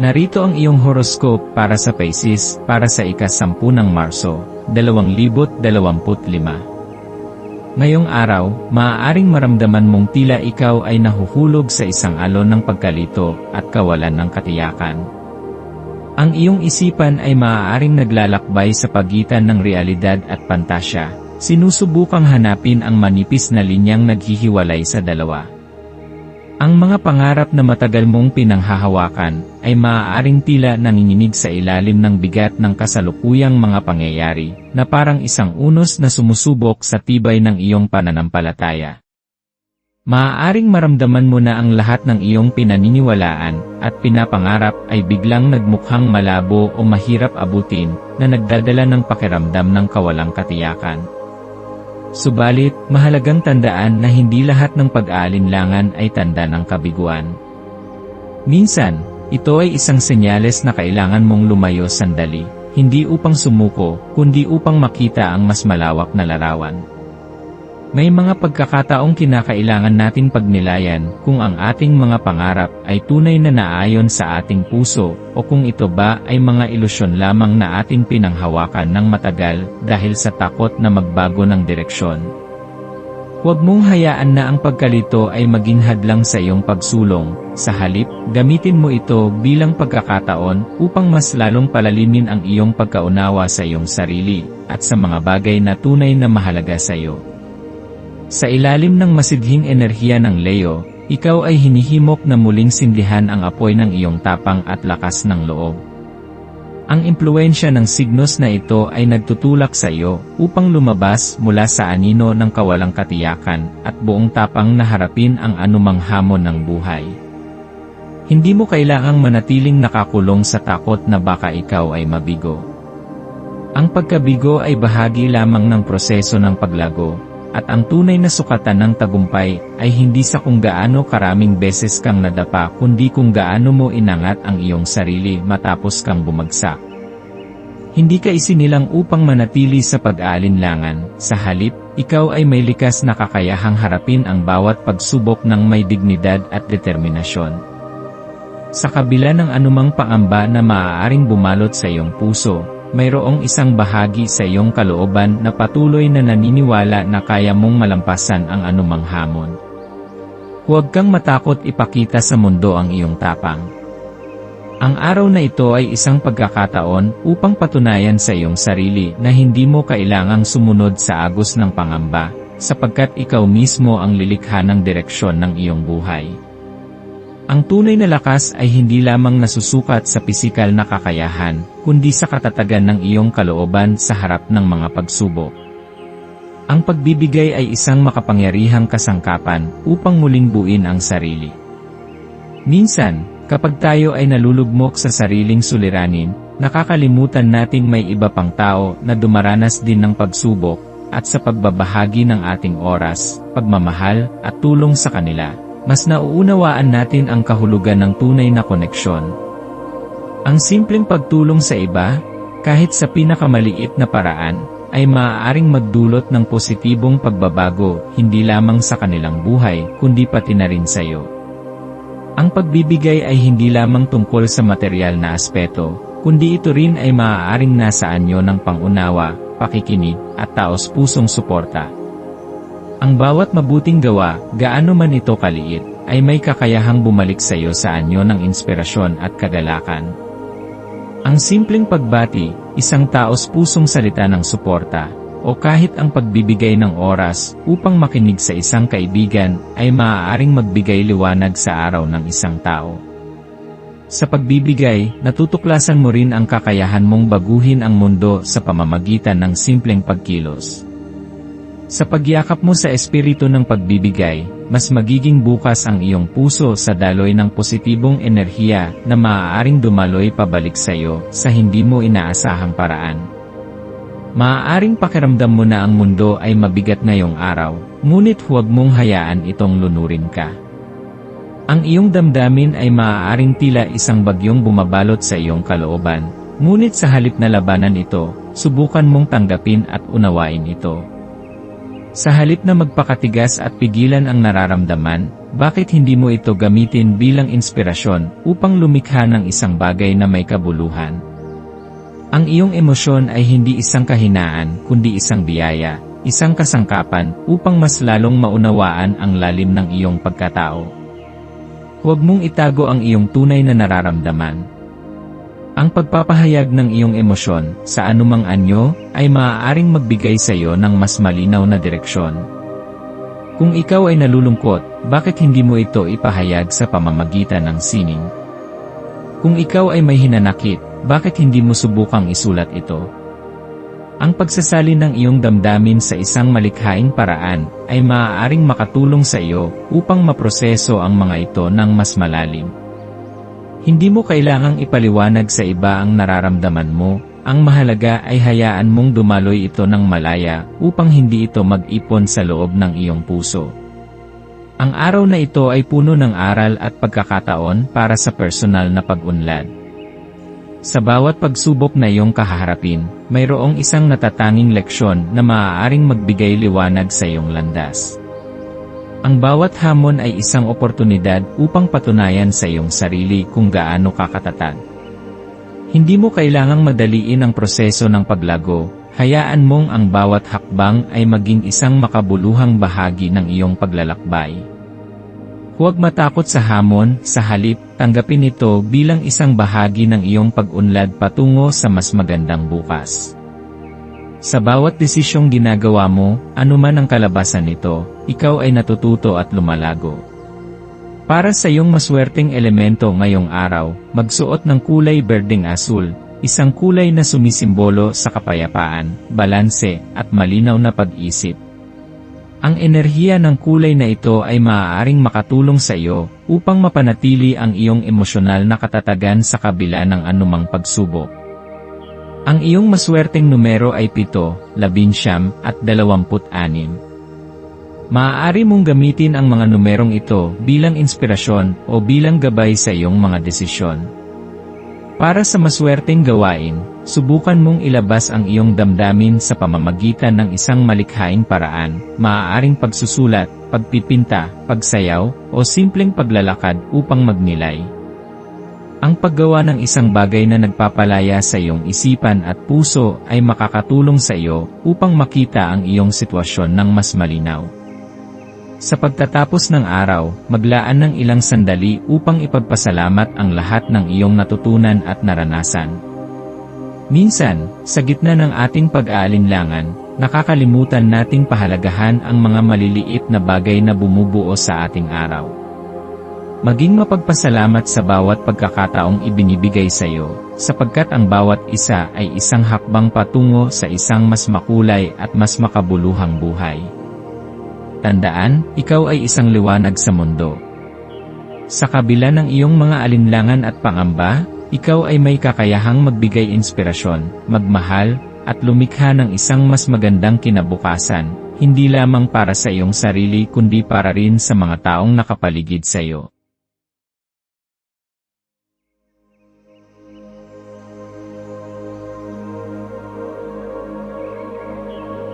Narito ang iyong horoscope para sa Pisces para sa ikasampu ng Marso, 2025. Ngayong araw, maaaring maramdaman mong tila ikaw ay nahuhulog sa isang alon ng pagkalito at kawalan ng katiyakan. Ang iyong isipan ay maaaring naglalakbay sa pagitan ng realidad at pantasya, sinusubukang hanapin ang manipis na linyang naghihiwalay sa dalawa. Ang mga pangarap na matagal mong pinanghahawakan ay maaaring tila nanginginig sa ilalim ng bigat ng kasalukuyang mga pangyayari na parang isang unos na sumusubok sa tibay ng iyong pananampalataya. Maaaring maramdaman mo na ang lahat ng iyong pinaniniwalaan at pinapangarap ay biglang nagmukhang malabo o mahirap abutin na nagdadala ng pakiramdam ng kawalang katiyakan. Subalit, mahalagang tandaan na hindi lahat ng pag-aalinlangan ay tanda ng kabiguan. Minsan, ito ay isang senyales na kailangan mong lumayo sandali, hindi upang sumuko, kundi upang makita ang mas malawak na larawan. May mga pagkakataong kinakailangan natin pagnilayan kung ang ating mga pangarap ay tunay na naayon sa ating puso o kung ito ba ay mga ilusyon lamang na ating pinanghawakan ng matagal dahil sa takot na magbago ng direksyon. Huwag mong hayaan na ang pagkalito ay maging hadlang sa iyong pagsulong, sa halip, gamitin mo ito bilang pagkakataon upang mas lalong palalimin ang iyong pagkaunawa sa iyong sarili at sa mga bagay na tunay na mahalaga sa iyo. Sa ilalim ng masidhing enerhiya ng Leo, ikaw ay hinihimok na muling sindihan ang apoy ng iyong tapang at lakas ng loob. Ang impluensya ng signos na ito ay nagtutulak sa iyo upang lumabas mula sa anino ng kawalang katiyakan at buong tapang na harapin ang anumang hamon ng buhay. Hindi mo kailangang manatiling nakakulong sa takot na baka ikaw ay mabigo. Ang pagkabigo ay bahagi lamang ng proseso ng paglago, at ang tunay na sukatan ng tagumpay ay hindi sa kung gaano karaming beses kang nadapa kundi kung gaano mo inangat ang iyong sarili matapos kang bumagsak. Hindi ka isinilang upang manatili sa pag-aalinlangan, sa halip, ikaw ay may likas na kakayahang harapin ang bawat pagsubok ng may dignidad at determinasyon. Sa kabila ng anumang pangamba na maaaring bumalot sa iyong puso, mayroong isang bahagi sa iyong kalooban na patuloy na naniniwala na kaya mong malampasan ang anumang hamon. Huwag kang matakot ipakita sa mundo ang iyong tapang. Ang araw na ito ay isang pagkakataon upang patunayan sa iyong sarili na hindi mo kailangang sumunod sa agos ng pangamba, sapagkat ikaw mismo ang lilikha ng direksyon ng iyong buhay. Ang tunay na lakas ay hindi lamang nasusukat sa pisikal na kakayahan, kundi sa katatagan ng iyong kalooban sa harap ng mga pagsubok. Ang pagbibigay ay isang makapangyarihang kasangkapan upang muling buin ang sarili. Minsan, kapag tayo ay nalulugmok sa sariling suliranin, nakakalimutan nating may iba pang tao na dumaranas din ng pagsubok, at sa pagbabahagi ng ating oras, pagmamahal, at tulong sa kanila, mas nauunawaan natin ang kahulugan ng tunay na koneksyon. Ang simpleng pagtulong sa iba, kahit sa pinakamaliit na paraan, ay maaaring magdulot ng positibong pagbabago hindi lamang sa kanilang buhay kundi pati na rin sa iyo. Ang pagbibigay ay hindi lamang tungkol sa material na aspeto, kundi ito rin ay maaaring nasa anyo ng pangunawa, pakikinig, at taos pusong suporta. Ang bawat mabuting gawa, gaano man ito kaliit, ay may kakayahang bumalik sa iyo sa anyo ng inspirasyon at kagalakan. Ang simpleng pagbati, isang taos pusong salita ng suporta, o kahit ang pagbibigay ng oras upang makinig sa isang kaibigan ay maaaring magbigay liwanag sa araw ng isang tao. Sa pagbibigay, natutuklasan mo rin ang kakayahan mong baguhin ang mundo sa pamamagitan ng simpleng pagkilos. Sa pagyakap mo sa espiritu ng pagbibigay, mas magiging bukas ang iyong puso sa daloy ng positibong enerhiya na maaaring dumaloy pabalik sa iyo sa hindi mo inaasahang paraan. Maaaring pakiramdam mo na ang mundo ay mabigat ngayong araw, ngunit huwag mong hayaan itong lunurin ka. Ang iyong damdamin ay maaaring tila isang bagyong bumabalot sa iyong kalooban, ngunit sa halip na labanan ito, subukan mong tanggapin at unawain ito. Sa halip na magpakatigas at pigilan ang nararamdaman, bakit hindi mo ito gamitin bilang inspirasyon upang lumikha ng isang bagay na may kabuluhan? Ang iyong emosyon ay hindi isang kahinaan kundi isang biyaya, isang kasangkapan upang mas lalong maunawaan ang lalim ng iyong pagkatao. Huwag mong itago ang iyong tunay na nararamdaman. Ang pagpapahayag ng iyong emosyon sa anumang anyo ay maaaring magbigay sa iyo ng mas malinaw na direksyon. Kung ikaw ay nalulungkot, bakit hindi mo ito ipahayag sa pamamagitan ng sining? Kung ikaw ay may hinanakit, bakit hindi mo subukang isulat ito? Ang pagsasalin ng iyong damdamin sa isang malikhaing paraan ay maaaring makatulong sa iyo upang maproseso ang mga ito ng mas malalim. Hindi mo kailangang ipaliwanag sa iba ang nararamdaman mo, ang mahalaga ay hayaan mong dumaloy ito ng malaya upang hindi ito mag-ipon sa loob ng iyong puso. Ang araw na ito ay puno ng aral at pagkakataon para sa personal na pag-unlad. Sa bawat pagsubok na iyong kahaharapin, mayroong isang natatanging leksyon na maaaring magbigay liwanag sa iyong landas. Ang bawat hamon ay isang oportunidad upang patunayan sa iyong sarili kung gaano ka katatag. Hindi mo kailangang madaliin ang proseso ng paglago, hayaan mong ang bawat hakbang ay maging isang makabuluhang bahagi ng iyong paglalakbay. Huwag matakot sa hamon, sa halip, tanggapin ito bilang isang bahagi ng iyong pag-unlad patungo sa mas magandang bukas. Sa bawat desisyong ginagawa mo, anuman ang kalabasan nito, ikaw ay natututo at lumalago. Para sa iyong maswerteng elemento ngayong araw, magsuot ng kulay berdeng asul, isang kulay na sumisimbolo sa kapayapaan, balanse, at malinaw na pag-isip. Ang enerhiya ng kulay na ito ay maaaring makatulong sa iyo upang mapanatili ang iyong emosyonal na katatagan sa kabila ng anumang pagsubok. Ang iyong maswerteng numero ay 7, 11 at 26. Maaari mong gamitin ang mga numerong ito bilang inspirasyon o bilang gabay sa iyong mga desisyon. Para sa maswerteng gawain, subukan mong ilabas ang iyong damdamin sa pamamagitan ng isang malikhaing paraan, maaaring pagsusulat, pagpipinta, pagsayaw, o simpleng paglalakad upang magnilay. Ang paggawa ng isang bagay na nagpapalaya sa iyong isipan at puso ay makakatulong sa iyo upang makita ang iyong sitwasyon ng mas malinaw. Sa pagtatapos ng araw, maglaan ng ilang sandali upang ipagpasalamat ang lahat ng iyong natutunan at naranasan. Minsan, sa gitna ng ating pag-aalinlangan, nakakalimutan nating pahalagahan ang mga maliliit na bagay na bumubuo sa ating araw. Maging mapagpasalamat sa bawat pagkakataong ibinibigay sa iyo, sapagkat ang bawat isa ay isang hakbang patungo sa isang mas makulay at mas makabuluhang buhay. Tandaan, ikaw ay isang liwanag sa mundo. Sa kabila ng iyong mga alinlangan at pangamba, ikaw ay may kakayahang magbigay inspirasyon, magmahal, at lumikha ng isang mas magandang kinabukasan, hindi lamang para sa iyong sarili kundi para rin sa mga taong nakapaligid sa iyo.